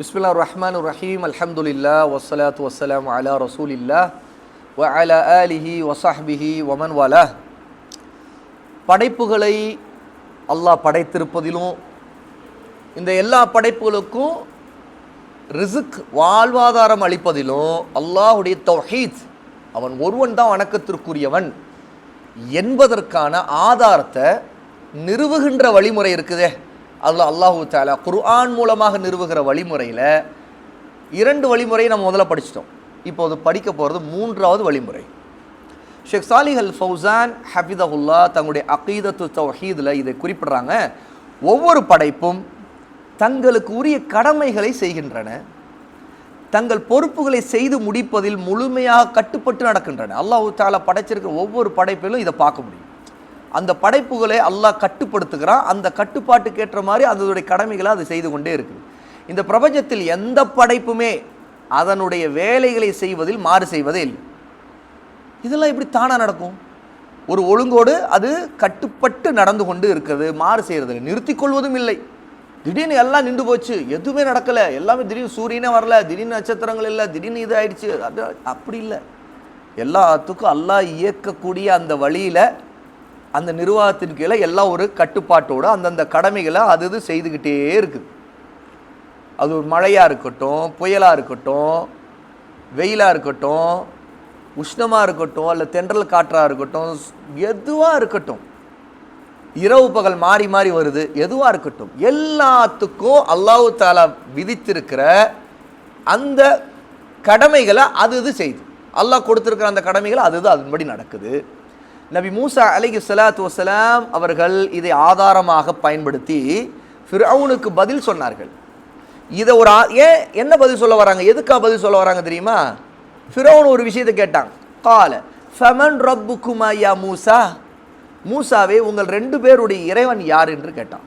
பிஸ்மில்லா ரஹ்மான் ரஹீம் அல்ஹம்துலில்லா வஸ்ஸலாத்து வசலாம் அலா ரசூலில்லா வ அலா ஆலிஹி வசாஹ்பிஹி ஒமன் வாலா படைப்புகளை அல்லாஹ் படைத்திருப்பதிலும் இந்த எல்லா படைப்புகளுக்கும் ரிசுக் வாழ்வாதாரம் அளிப்பதிலும் அல்லாஹுடைய தௌஹீத் அவன் ஒருவன் தான் வணக்கத்திற்குரியவன் என்பதற்கான ஆதாரத்தை நிறுவுகின்ற வழிமுறை இருக்குதே. அதில் அல்லாஹு தாலா குர்ஆன் மூலமாக நிறுவுகிற வழிமுறையில் இரண்டு வழிமுறையை நம்ம முதல்ல படிச்சிட்டோம். இப்போது படிக்க போகிறது மூன்றாவது வழிமுறை. ஷேக் சாலிஹ் அல் ஃபௌசான் ஹஃபிதஹுல்லா தங்களுடைய அகீதத்து தௌஹீதில் இதை குறிப்பிட்றாங்க. ஒவ்வொரு படைப்பும் தங்களுக்கு உரிய கடமைகளை செய்கின்றன. தங்கள் பொறுப்புகளை செய்து முடிப்பதில் முழுமையாக கட்டுப்பட்டு நடக்கின்றன. அல்லாஹு தாலா படைச்சிருக்கிற ஒவ்வொரு படைப்பிலும் இதை பார்க்க முடியும். அந்த படைப்புகளை அல்லாஹ் கட்டுப்படுத்துகிறான். அந்த கட்டுப்பாட்டுக்கேற்ற மாதிரி அதனுடைய கடமைகளை அது செய்து கொண்டே இருக்குது. இந்த பிரபஞ்சத்தில் எந்த படைப்புமே அதனுடைய வேலைகளை செய்வதில் மாறு செய்வதே இல்லை. இதெல்லாம் எப்படி தானாக நடக்கும்? ஒரு ஒழுங்கோடு அது கட்டுப்பட்டு நடந்து கொண்டு இருக்கிறது மாறு செய்கிறது நிறுத்தி கொள்வதும் இல்லை. திடீர்னு எல்லாம் நின்று போச்சு. எதுவுமே நடக்கலை. எல்லாமே திடீர்னு சூரியனே வரல திடீர்னு நட்சத்திரங்கள் இல்லை திடீர்னு இது ஆயிடுச்சு அது அப்படி இல்லை. எல்லாத்துக்கும் அல்லாஹ் இயக்கக்கூடிய அந்த வழியில் அந்த நிர்வாகத்தின் கீழே எல்லாம் ஒரு கட்டுப்பாட்டோடு அந்தந்த கடமைகளை அது இது செய்துக்கிட்டே இருக்குது. அது ஒரு மழையாக இருக்கட்டும் புயலாக இருக்கட்டும் வெயிலாக இருக்கட்டும் உஷ்ணமாக இருக்கட்டும் அல்ல தென்றல் காற்றாக இருக்கட்டும் எதுவாக இருக்கட்டும். இரவு பகல் மாறி மாறி வருது எதுவாக இருக்கட்டும். எல்லாத்துக்கும் அல்லாஹு தாலா விதித்திருக்கிற அந்த கடமைகளை அது இது செய்யுது அல்லாஹ் கொடுத்துருக்கிற அந்த கடமைகளை அது இது அதன்படி நடக்குது. நபி மூசா அலிகி சலாத்து வசலாம் அவர்கள் இதை ஆதாரமாக பயன்படுத்தி ஃபிரௌனுக்கு பதில் சொன்னார்கள். இதை ஒரு ஆ- ஏன் என்ன பதில் சொல்ல வராங்க? எதுக்கா பதில் சொல்ல வராங்க தெரியுமா? ஃபிரௌன் ஒரு விஷயத்தை கேட்டான். கால ஃபமன் ரப்புக்குமா யா மூசா? மூசாவே உங்கள் ரெண்டு பேருடைய இறைவன் யார்? என்று கேட்டான்.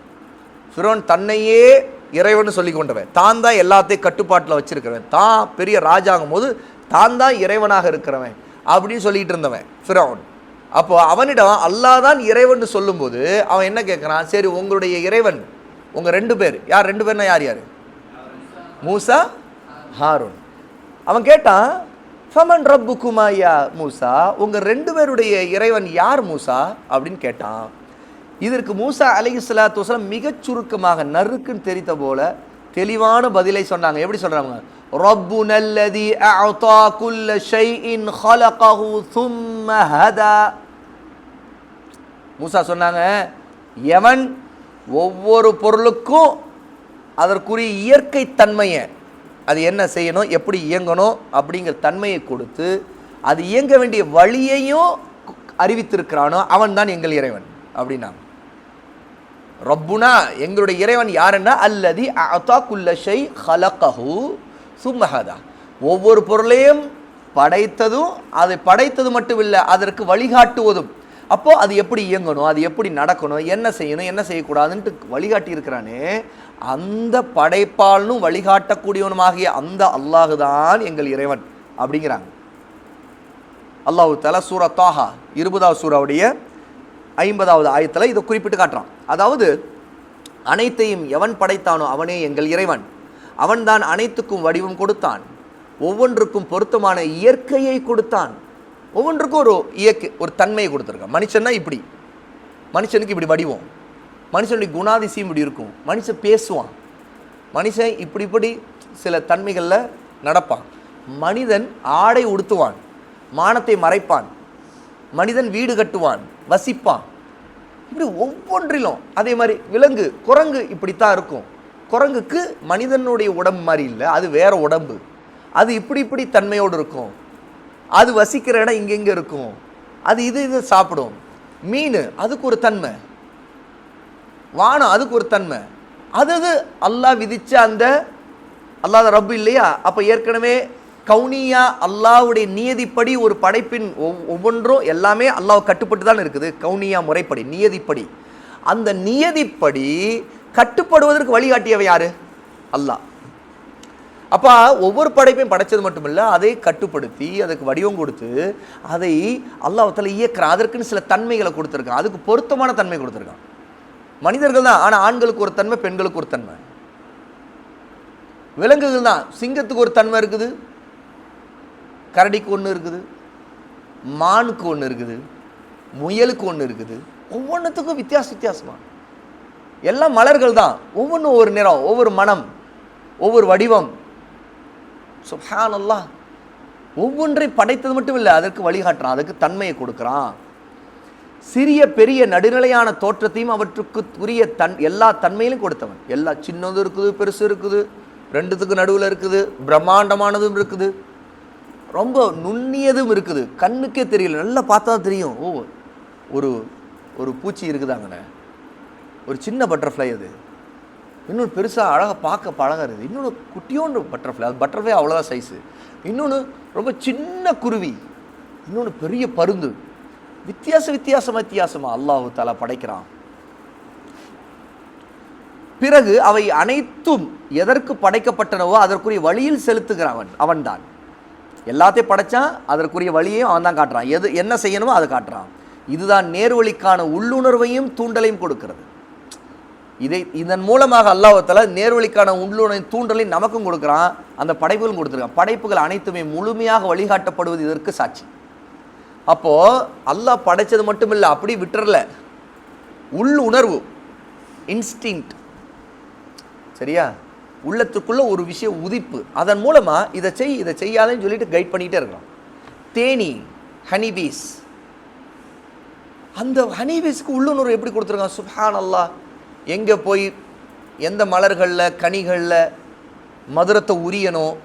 ஃபிரோன் தன்னையே இறைவன் சொல்லி கொண்டவன். தான் தான் எல்லாத்தையும் கட்டுப்பாட்டில் வச்சிருக்கிறவன். தான் பெரிய ராஜாங்கும் போது தான் தான் இறைவனாக இருக்கிறவன். அப்படின்னு சொல்லிட்டு இருந்தவன் ஃபிரோன். அப்போ அவனிடம் அல்லாஹ் தான் இறைவன் சொல்லும்போது அவன் என்ன கேட்குறான்? சரி உங்களுடைய இறைவன் உங்கள் ரெண்டு பேர் யார் ரெண்டு பேர்னா யார் யார்? மூசா ஹாரூன். அவன் கேட்டான் ஃபமன் ரப்பு குமாயா மூசா? உங்கள் ரெண்டு பேருடைய இறைவன் யார் மூசா? அப்படின்னு கேட்டான். இதற்கு மூசா அலைஹி ஸலாத்து மிகச் சுருக்கமாக நறுக்குன்னு தெரித்த போல தெளிவான பதிலை சொன்னாங்க. எப்படி சொல்கிறாங்க ரப்பு நல்லதி அஅதா குல்ல ஷைஇன் ஹலகஹு தும்ம ஹதா. மூசா சொன்னாங்க எவன் ஒவ்வொரு பொருளுக்கும் அதற்குரிய இயற்கை தன்மையை அது என்ன செய்யணும் எப்படி இயங்கணும் அப்படிங்கிற தன்மையை கொடுத்து அது இயங்க வேண்டிய வழியையும் அறிவித்திருக்கிறானோ அவன் தான் எங்கள் இறைவன் அப்படின்னா ரப்புனா எங்களுடைய இறைவன் யாருன்னா அல்லதி அதா குல்ல ஷை ஹலகஹு சும்மஹதா. ஒவ்வொரு பொருளையும் படைத்ததும் அதை படைத்தது மட்டும் இல்லை அதற்கு வழிகாட்டுவதும் அப்போ அது எப்படி இயங்கணும் அது எப்படி நடக்கணும் என்ன செய்யணும் என்ன செய்யக்கூடாதுன்ட்டு வழிகாட்டி இருக்கிறானே அந்த படைப்பாளனும் வழிகாட்டக்கூடியவனுமாகிய அந்த அல்லாஹு தான் எங்கள் இறைவன் அப்படிங்கிறாங்க. அல்லாஹு தல சூரா தாஹா இருபதாவது சூறாவுடைய ஐம்பதாவது ஆயத்தில் இதை குறிப்பிட்டு காட்டுறான். அதாவது அனைத்தையும் எவன் படைத்தானோ அவனே எங்கள் இறைவன். அவன்தான் அனைத்துக்கும் வடிவம் கொடுத்தான். ஒவ்வொன்றுக்கும் பொருத்தமான இயற்கையை கொடுத்தான். ஒவ்வொன்றுக்கும் ஒரு இயற்கை ஒரு தன்மையை கொடுத்துருக்கான் மனுஷன்னா இப்படி. மனுஷனுக்கு இப்படி வடிவம். மனுஷனுடைய குணாதிசயம் இப்படி இருக்கும். மனுஷன் பேசுவான். மனுஷன் இப்படி இப்படி சில தன்மைகளில் நடப்பான். மனிதன் ஆடை உடுத்துவான். மானத்தை மறைப்பான். மனிதன் வீடு கட்டுவான். வசிப்பான். இப்படி ஒவ்வொன்றிலும் அதே மாதிரி விலங்கு குரங்கு இப்படித்தான் இருக்கும். குரங்குக்கு மனிதனுடைய உடம்பு மாதிரி இல்லை. அது வேற உடம்பு. அது இப்படி இப்படி தன்மையோடு இருக்கும். அது வசிக்கிற இடம் இங்கெங்கே இருக்கும். அது இது இது சாப்பிடும். மீன் அதுக்கு ஒரு தன்மை. வானம் அதுக்கு ஒரு தன்மை. அது அது அல்லாஹ் விதித்த அந்த அல்லாத ரப்பு இல்லையா? அப்போ ஏற்கனவே கவுனியா அல்லாஹ்வுடைய நியதிப்படி ஒரு படைப்பின் ஒவ்- ஒவ்வொன்றும் எல்லாமே அல்லாஹ் கட்டுப்பட்டு தான் இருக்குது. கவுனியா முறைப்படி நியதிப்படி. அந்த நியதிப்படி கட்டுப்படுவதற்கு வழிகாட்டியவை யாரு? அல்லாஹ். அப்போ ஒவ்வொரு படைப்பையும் படைச்சது மட்டும் இல்லை அதை கட்டுப்படுத்தி அதுக்கு வடிவம் கொடுத்து அதை அல்லாஹத்தில் இயக்கிற அதற்குன்னு சில தன்மைகளை கொடுத்துருக்கான். அதுக்கு பொருத்தமான தன்மை கொடுத்துருக்கான். மனிதர்கள் தான் ஆனால் ஆண்களுக்கு ஒரு தன்மை பெண்களுக்கு ஒரு தன்மை. விலங்குகள் தான் சிங்கத்துக்கு ஒரு தன்மை இருக்குது. கரடிக்கு ஒன்று இருக்குது. மானுக்கு ஒன்று இருக்குது. முயலுக்கு ஒன்று இருக்குது. ஒவ்வொன்றுத்துக்கும் வித்தியாச வித்தியாசமாக எல்லாம் மலர்கள் தான். ஒவ்வொன்றும் ஒவ்வொரு நிறம் ஒவ்வொரு மனம் ஒவ்வொரு வடிவம். சுப்ஹான் அல்லாஹ் ஒவ்வொன்றை படைத்தது மட்டும் இல்லை அதற்கு வழிகாட்டுறான் அதுக்கு தன்மையை கொடுக்குறான். சிறிய பெரிய நடுநிலையான தோற்றத்தையும் அவற்றுக்கு உரிய தன் எல்லா தன்மையிலும் கொடுத்தவன். எல்லா சின்னதும் இருக்குது பெருசு இருக்குது ரெண்டுத்துக்கு நடுவில் இருக்குது பிரம்மாண்டமானதும் இருக்குது. ரொம்ப நுண்ணியதும் இருக்குது. கண்ணுக்கே தெரியல நல்லா பார்த்தா தெரியும். ஓ ஒரு ஒரு பூச்சி இருக்குதாங்கண்ணே. ஒரு சின்ன பட்டர்ஃப்ளை அது. இன்னொன்று பெருசாக அழகாக பார்க்க பழகிறது. இன்னொன்று குட்டியோண்டு பட்டர்ஃப்ளை அது பட்டர்ஃப்ளை அவ்வளோதான் சைஸு இன்னொன்று ரொம்ப சின்ன குருவி. இன்னொன்று பெரிய பருந்து. வித்தியாச வித்தியாசமாக வித்தியாசமாக அல்லாஹு தாலா படைக்கிறான். பிறகு அவை அனைத்தும் எதற்கு படைக்கப்பட்டனவோ அதற்குரிய வழியில் செலுத்துகிறவன் அவன்தான். எல்லாத்தையும் படைச்சான் அதற்குரிய வழியையும் அவன் தான் காட்டுறான். எது என்ன செய்யணுமோ அதை காட்டுறான். இதுதான் நேர்வழிக்கான உள்ளுணர்வையும் தூண்டலையும் கொடுக்கிறது. இதை இதன் மூலமாக அல்லாஹ்தால நேர்வழிக்கான உள்ளுணை தூண்டலையும் நமக்கும் கொடுக்குறான். அந்த படைப்புகளும் கொடுத்துருக்கான் படைப்புகள் அனைத்துமே முழுமையாக வழிகாட்டப்படுவது இதற்கு சாட்சி. அப்போது அல்லாஹ் படைச்சது மட்டும் இல்லை அப்படி விட்டுறல. உள் உணர்வு இன்ஸ்டிங்க்ட் சரியா? உள்ளத்துக்குள்ள ஒரு விஷயம் உதிப்பு. அதன் மூலமாக இதை செய் இதை செய்யாதேன்னு சொல்லிட்டு கைட் பண்ணிகிட்டே இருக்கிறோம் தேனி ஹனிபீஸ் அந்த ஹனிபீஸ்க்கு உள்ளுணர்வு எப்படி கொடுத்துருக்கான்? சுஹான் அல்லாஹ் எங்கே போய் எந்த மலர்களில் கனிகளில் மதுரத்தை உரியணும்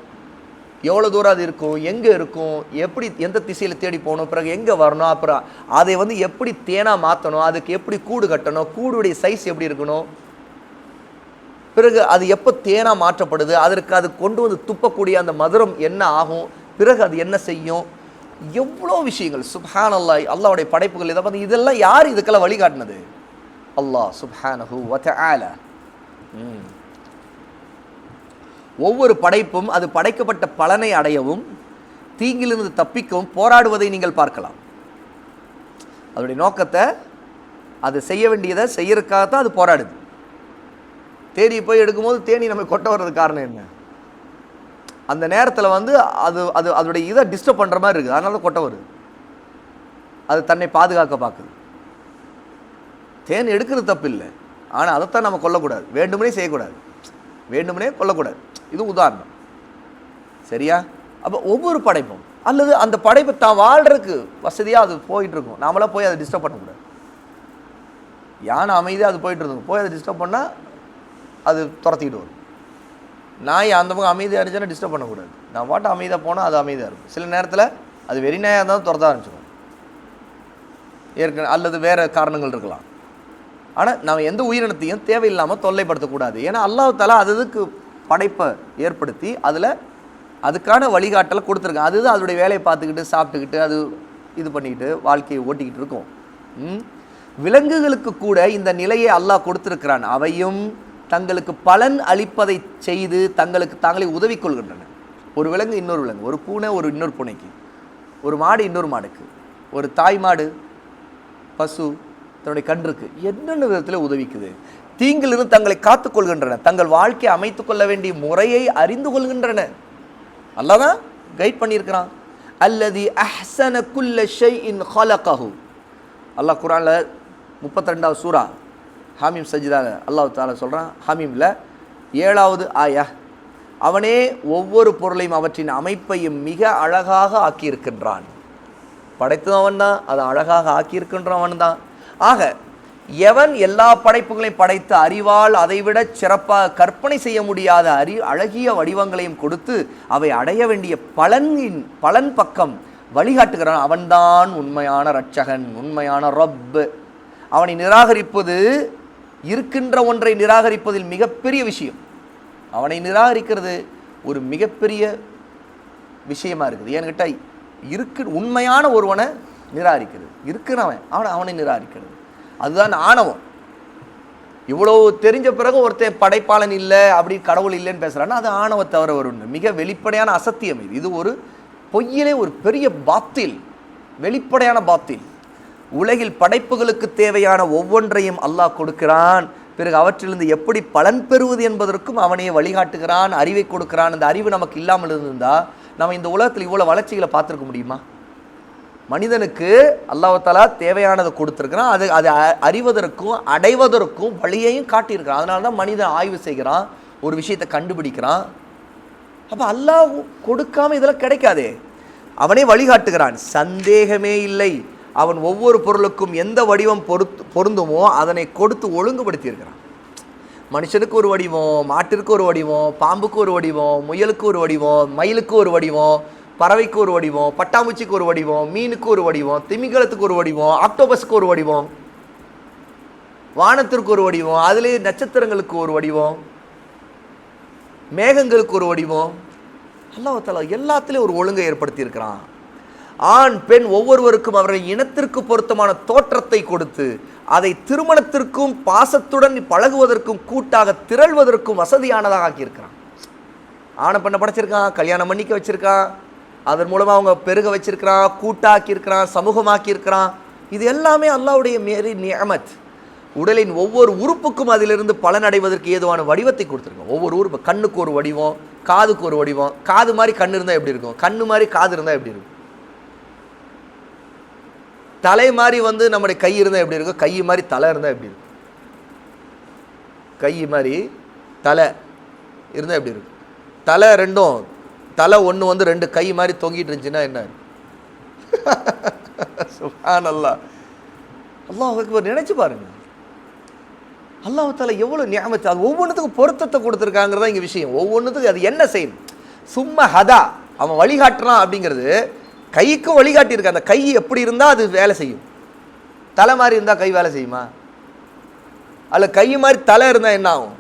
எவ்வளோ தூரம் அது இருக்கும் எங்கே இருக்கும் எப்படி எந்த திசையில் தேடி போகணும் பிறகு எங்கே வரணும் அப்புறம் அதை வந்து எப்படி தேனாக மாற்றணும் அதுக்கு எப்படி கூடு கட்டணும் கூடுடைய சைஸ் எப்படி இருக்கணும். பிறகு அது எப்போ தேனாக மாற்றப்படுது அதற்கு அது கொண்டு வந்து துப்பக்கூடிய அந்த மதுரம் என்ன ஆகும் பிறகு அது என்ன செய்யும் எவ்வளோ விஷயங்கள். சுப்ஹான் அல்லாஹ் அல்லாவுடைய படைப்புகள் இதை பார்த்து இதெல்லாம் யார் இதுக்கெல்லாம் வழிகாட்டினது? அல்லாஹ் சுப்ஹானஹு வதஆல. ம் ஒவ்வொரு படைப்பும் அது படைக்கப்பட்ட பலனை அடையவும் தீங்கிலிருந்து தப்பிக்கவும் போராடுவதை நீங்கள் பார்க்கலாம். அதோடைய நோக்கத்தை அது செய்ய வேண்டியதை செய்யறதுக்காகத்தான் அது போராடுது. தேனி போய் எடுக்கும்போது தேனி நம்ம கொட்ட வர்றது காரணம் என்ன? அந்த நேரத்தில் வந்து அது அது அதோடைய இதை டிஸ்டர்ப் பண்ணுற மாதிரி இருக்குது. அதனால தான் கொட்ட வருது. அது தன்னை பாதுகாக்க பார்க்குது. தேன் எடுக்கிறது தப்பு இல்லை ஆனால் அதைத்தான் நம்ம கொல்லக்கூடாது. வேண்டுமனே செய்யக்கூடாது. வேண்டுமனே கொல்லக்கூடாது. இது உதாரணம். சரியா? அப்போ ஒவ்வொரு படைப்பும் அல்லது அந்த படைப்பு தான் வாழ்கிறதுக்கு வசதியாக அது போயிட்டுருக்கும். நாமளாக நாமளாம் போய் அதை டிஸ்டர்ப் பண்ணக்கூடாது. யானை அமைதியாக அது போயிட்டு இருக்கும் போய் அதை டிஸ்டர்ப் பண்ணால் அது துரத்திக்கிட்டு வரும். நாய் அந்த பக்கம் அமைதியாக இருந்துச்சுன்னா டிஸ்டர்ப் பண்ணக்கூடாது. நான் பாட்டு அமைதியாக போனால் அது அமைதியாக இருக்கும். சில நேரத்தில் அது வெறி நாயாக இருந்தாலும் துரத்த ஆரம்பிச்சிடும். ஏற்கனவே அல்லது வேறு காரணங்கள் இருக்கலாம். ஆனால் நம்ம எந்த உயிரினத்தையும் தேவையில்லாமல் தொல்லைப்படுத்தக்கூடாது. ஏன்னா அல்லாஹ் அது அதுக்கு படைப்பை ஏற்படுத்தி அதில் அதுக்கான வழிகாட்டலை கொடுத்துருக்கான். அதுதான் அதோடைய வேலையை பார்த்துக்கிட்டு சாப்பிட்டுக்கிட்டு அது இது பண்ணிக்கிட்டு வாழ்க்கையை ஓட்டிக்கிட்டு இருக்கும். விலங்குகளுக்கு கூட இந்த நிலையை அல்லாஹ் கொடுத்துருக்கிறான். அவையும் தங்களுக்கு பலன் அளிப்பதை செய்து தங்களுக்கு தாங்களே உதவி கொள்கின்றன. ஒரு விலங்கு இன்னொரு விலங்கு. ஒரு பூனை ஒரு இன்னொரு பூனைக்கு. ஒரு மாடு இன்னொரு மாடுக்கு. ஒரு தாய் மாடு பசு தன்னுடைய கன்றுக்கு என்னென்ன விதத்தில் உதவிக்குது? தீங்கிலிருந்து தங்களை காத்துக்கொள்கின்றன தங்கள் வாழ்க்கையை அமைத்து கொள்ள வேண்டிய முறையை அறிந்து கொள்கின்றன. அல்லாதான் கைட் பண்ணியிருக்கிறான். அல்லது அஹ்சன குல்ல ஷைஇன் ஹலகஹு அல்லாஹ் குரானில் முப்பத்தி ரெண்டாவது சூரா ஹாமீம் சஜிதா அல்லாஹ் தாலா சொல்கிறான் ஹாமீமில் ஏழாவது ஆயா அவனே ஒவ்வொரு பொருளையும் அவற்றின் அமைப்பையும் மிக அழகாக ஆக்கியிருக்கின்றான். படைத்தவன் தான் அதை அழகாக ஆக்கியிருக்கின்றவன் தான். ஆக எவன் எல்லா படைப்புகளையும் படைத்து அறிவால் அதைவிட சிறப்பாக கற்பனை செய்ய முடியாத அறி அழகிய வடிவங்களையும் கொடுத்து அவை அடைய வேண்டிய பலனின் பலன் பக்கம் வழிகாட்டுகிறான். அவன்தான் உண்மையான ரட்சகன் உண்மையான ரப்பு அவனை நிராகரிப்பது இருக்கின்ற ஒன்றை நிராகரிப்பதில் மிகப்பெரிய விஷயம். அவனை நிராகரிக்கிறது ஒரு மிகப்பெரிய விஷயமா இருக்குது. ஏன்னு கேட்டால் இருக்கு உண்மையான ஒருவனை நிராகரிக்கிறது. இருக்கிறவன் அவனை அவனை நிராகரிக்கிறது. அதுதான் ஆணவம். இவ்வளோ தெரிஞ்ச பிறகு ஒருத்தன் படைப்பாளன் இல்லை அப்படி கடவுள் இல்லைன்னு பேசுகிறான்னா அது ஆணவ தவிர ஒரு ஒன்று மிக வெளிப்படையான அசத்தியம் இது. இது ஒரு பொய்யிலே ஒரு பெரிய பாத்தில் வெளிப்படையான பாத்தில். உலகில் படைப்புகளுக்கு தேவையான ஒவ்வொன்றையும் அல்லாஹ் கொடுக்கிறான். பிறகு அவற்றிலிருந்து எப்படி பலன் பெறுவது என்பதற்கும் அவனையே வழிகாட்டுகிறான் அறிவை கொடுக்கிறான். அந்த அறிவு நமக்கு இல்லாமல் இருந்திருந்தால் நம்ம இந்த உலகத்தில் இவ்வளோ வளர்ச்சிகளை பார்த்துருக்க முடியுமா? மனிதனுக்கு அல்லாஹாலா தேவையானதை கொடுத்துருக்குறான். அது அதை அ- அறிவதற்கும் அடைவதற்கும் வழியையும் காட்டியிருக்கிறான். அதனால தான் மனிதன் ஆய்வு செய்கிறான் ஒரு விஷயத்தை கண்டுபிடிக்கிறான். அப்போ அல்லாஹ் கொடுக்காம இதெல்லாம் கிடைக்காதே. அவனே வழிகாட்டுகிறான் சந்தேகமே இல்லை. அவன் ஒவ்வொரு பொருளுக்கும் எந்த வடிவம் பொருத்து பொருந்துமோ அதனை கொடுத்து ஒழுங்குபடுத்தியிருக்கிறான். மனுஷனுக்கு ஒரு வடிவம் மாட்டிற்கு ஒரு வடிவம் பாம்புக்கு ஒரு வடிவம் முயலுக்கு ஒரு வடிவம் மயிலுக்கு ஒரு வடிவம் பறவைக்கு ஒரு வடிவம் பட்டாம்பூச்சிக்கு ஒரு வடிவம் மீனுக்கு ஒரு வடிவம் திமிங்கலத்துக்கு ஒரு வடிவம் ஆக்டோபஸ்க்கு ஒரு வடிவம் வானத்திற்கு ஒரு வடிவம் அதிலே நட்சத்திரங்களுக்கு ஒரு வடிவம் மேகங்களுக்கு ஒரு வடிவம். அல்லாஹால எல்லாத்துலேயும் ஒரு ஒழுங்கை ஏற்படுத்தியிருக்கிறான். ஆண் பெண் ஒவ்வொருவருக்கும் அவர்கள் இனத்திற்கு பொருத்தமான தோற்றத்தை கொடுத்து அதை திருமணத்திற்கும் பாசத்துடன் பழகுவதற்கும் கூட்டாக திரள்வதற்கும் வசதியானதாக ஆக்கியிருக்கிறான். ஆணை பெண்ணை படைச்சிருக்கான் கல்யாணம் பண்ணிக்க வச்சிருக்கான் அதன் மூலமாக அவங்க பெருக வச்சிருக்கிறான் கூட்டாக்கியிருக்கிறான் சமூகமாக்கியிருக்கிறான். இது எல்லாமே அல்லாவுடைய மேரி நியமத். உடலின் ஒவ்வொரு உறுப்புக்கும் அதிலிருந்து பலனடைவதற்கு ஏதுவான வடிவத்தை கொடுத்துருக்கோம். ஒவ்வொரு உறுப்பு கண்ணுக்கு ஒரு வடிவம் காதுக்கு ஒரு வடிவம். காது மாதிரி கண் இருந்தால் எப்படி இருக்கும்? கண்ணு மாதிரி காது இருந்தால் எப்படி இருக்கும்? தலை மாதிரி வந்து நம்முடைய கை இருந்தால் எப்படி இருக்கும்? கை மாதிரி தலை இருந்தால் எப்படி இருக்கும்? கை மாதிரி தலை இருந்தால் எப்படி இருக்கும்? தலை ரெண்டும் தலை ஒன்று வந்து ரெண்டு கை மாதிரி தொங்கிட்டு இருந்துச்சுன்னா என்ன? சுஹான் அல்லா அல்லாஹ் அக்பர் நினைச்சு பாருங்க. அல்லாஹ் தலை எவ்வளோ ஞாபகத்தை அது ஒவ்வொன்றுத்துக்கும் பொருத்தத்தை கொடுத்துருக்காங்கிறதா இங்கே விஷயம். ஒவ்வொன்றுத்துக்கும் அது என்ன செய்யும்? சும்மா ஹதா அவன் வழிகாட்டுறான் அப்படிங்கிறது கைக்கும் வழிகாட்டியிருக்க. அந்த கை எப்படி இருந்தால் அது வேலை செய்யும். தலை மாதிரி இருந்தால் கை வேலை செய்யுமா? அல்ல கை மாதிரி தலை இருந்தால் என்ன ஆகும்?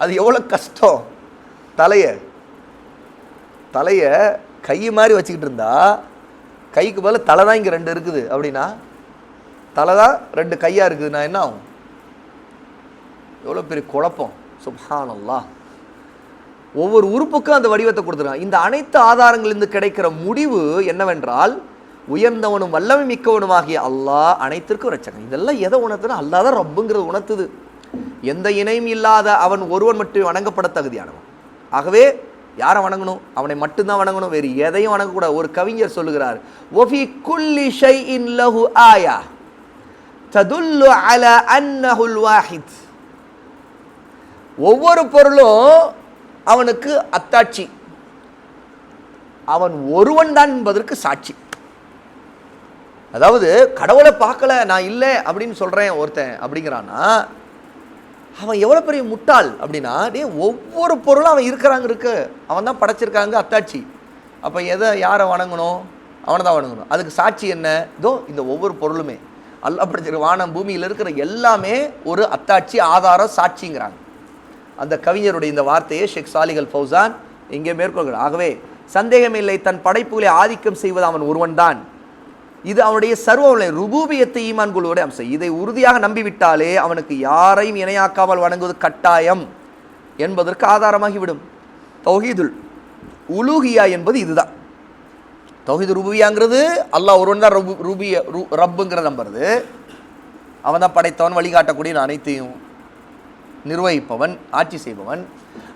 அது எவ்வளோ கஷ்டம்? தலையை தலையை கை மாதிரி வச்சுக்கிட்டு இருந்தா கைக்கு பதில் தலை தான் இங்கே ரெண்டு இருக்குது. அப்படின்னா தலை தான் ரெண்டு கையாக இருக்குதுன்னா என்ன ஆகும்? எவ்வளோ பெரிய குழப்பம். சுபானல்லா ஒவ்வொரு உறுப்புக்கும் அந்த வடிவத்தை கொடுத்துருக்கான் இந்த அனைத்து ஆதாரங்களிலிருந்து கிடைக்கிற முடிவு என்னவென்றால் உயர்ந்தவனும் வல்லமை மிக்கவனுமாகிய அல்லாஹ் அனைத்திற்கும் ரச்சகன் இதெல்லாம் எதை உணர்த்துனா அல்லாஹ் தான் ரப்புங்கிறது உணர்த்துது. எந்த இணையும் இல்லாத அவன் ஒருவன் மட்டும் வணங்கப்பட தகுதியானவன். ஆகவே யாரை வணங்கணும்? அவனை மட்டும்தான் வணங்கணும் வேறு எதையும் வணங்கக்கூடாது. ஒரு கவிஞர் சொல்லுகிறார் ஒஃபி குல்லி ஷைஇன் லஹு ஆயா ததுல்லு அல அன்னஹுல் வாஹித். ஒவ்வொரு பொருளும் அவனுக்கு அத்தாட்சி. அவன் ஒருவன் தான் என்பதற்கு சாட்சி. அதாவது கடவுளை பார்க்கல நான் இல்லை அப்படின்னு சொல்றேன் ஒருத்தன் அப்படிங்கிறான்னா அவன் எவ்வளோ பெரிய முட்டாள் அப்படின்னா டேய் ஒவ்வொரு பொருளும் அவன் இருக்கிறாங்க இருக்கு. அவன் தான் படைச்சிருக்காங்க அத்தாட்சி. அப்போ எதை யாரை வணங்கணும்? அவனை தான் வணங்கணும். அதுக்கு சாட்சி என்ன? இதோ இந்த ஒவ்வொரு பொருளுமே. அல்லாஹ் படைச்சிருக்க வானம் பூமியில் இருக்கிற எல்லாமே ஒரு அத்தாட்சி ஆதாரம் சாட்சிங்கிறாங்க. அந்த கவிஞருடைய இந்த வார்த்தையை ஷேக் சாலிகல் ஃபௌசான் இங்கே மேற்கொள்கிறார் ஆகவே சந்தேகமில்லை தன் படைப்புகளை ஆதிக்கம் செய்வது அவன் ஒருவன் தான் இது அவனுடைய சர்வ ருபூபியத்தை ஈமான் கொள்வதே அம்சம். இதை உறுதியாக நம்பிவிட்டாலே அவனுக்கு யாரையும் இணையாக்காமல் வணங்குவது கட்டாயம் என்பதற்கு ஆதாரமாகிவிடும். தௌஹீதுல் உலூகியா என்பது இதுதான். தௌஹீது ரூபியாங்கிறது அல்லாஹ் ஒருவன் தான் ரபு ரூபிய ரூ ரப்புங்கிற நம்புறது. அவன் தான் படைத்தவன் வழிகாட்டக்கூடிய அனைத்தையும் நிர்வகிப்பவன் ஆட்சி செய்பவன்.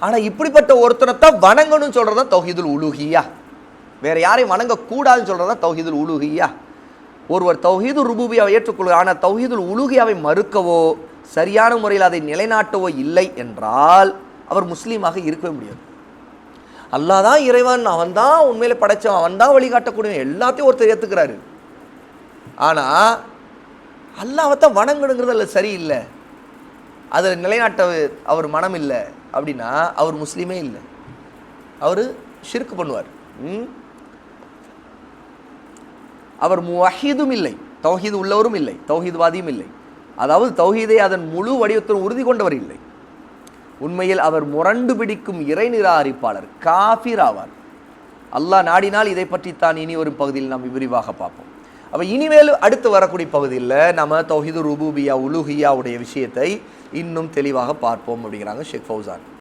ஆனால் இப்படிப்பட்ட ஒருத்தனைத்தான் வணங்கணும்னு சொல்கிறது தான் தௌஹீதுல் உலூகியா வேறு யாரையும் வணங்கக்கூடாதுன்னு சொல்கிறது தான் தௌஹீதுல் உலூஹியா. ஒருவர் தௌஹீது ருபூபியாவை ஏற்றுக்கொள்கிறார் ஆனால் தௌஹீதுல் உலுகியாவை மறுக்கவோ சரியான முறையில் அதை நிலைநாட்டவோ இல்லை என்றால் அவர் முஸ்லீமாக இருக்கவே முடியாது. அல்லாஹ் தான் இறைவன் அவன் தான் உண்மையில படைச்சவன் அவன் தான் வழிகாட்டக்கூடியவன் எல்லாத்தையும் ஒருத்தர் ஏற்றுக்கிறாரு ஆனால் அல்லாஹ்வை தான் வணங்கணுங்கிறது அதில் சரியில்லை. அதில் நிலைநாட்ட அவர் மனம் இல்லை அப்படின்னா அவர் முஸ்லீமே இல்லை. அவர் ஷிர்க் பண்ணுவார். ம்? அவர் முஹீதும் இல்லை தௌஹீது உள்ளவரும் இல்லை தௌஹீத்வாதியும் இல்லை. அதாவது தௌஹீதை அதன் முழு வடிவத்தில் உறுதி கொண்டவர் இல்லை. உண்மையில் அவர் முரண்டு பிடிக்கும் இறை நிராகரிப்பாளர் காஃபிர் ஆவார். அல்லாஹ் நாடினால் இதை பற்றித்தான் இனி ஒரு பகுதியில் நாம் விரிவாக பார்ப்போம். அப்போ இனிமேல் அடுத்து வரக்கூடிய பகுதியில் நம்ம தௌஹீது ரூபூபியா உலுஹியாவுடைய விஷயத்தை இன்னும் தெளிவாக பார்ப்போம் அப்படிங்கிறாங்க ஷேக் ஃபௌசான்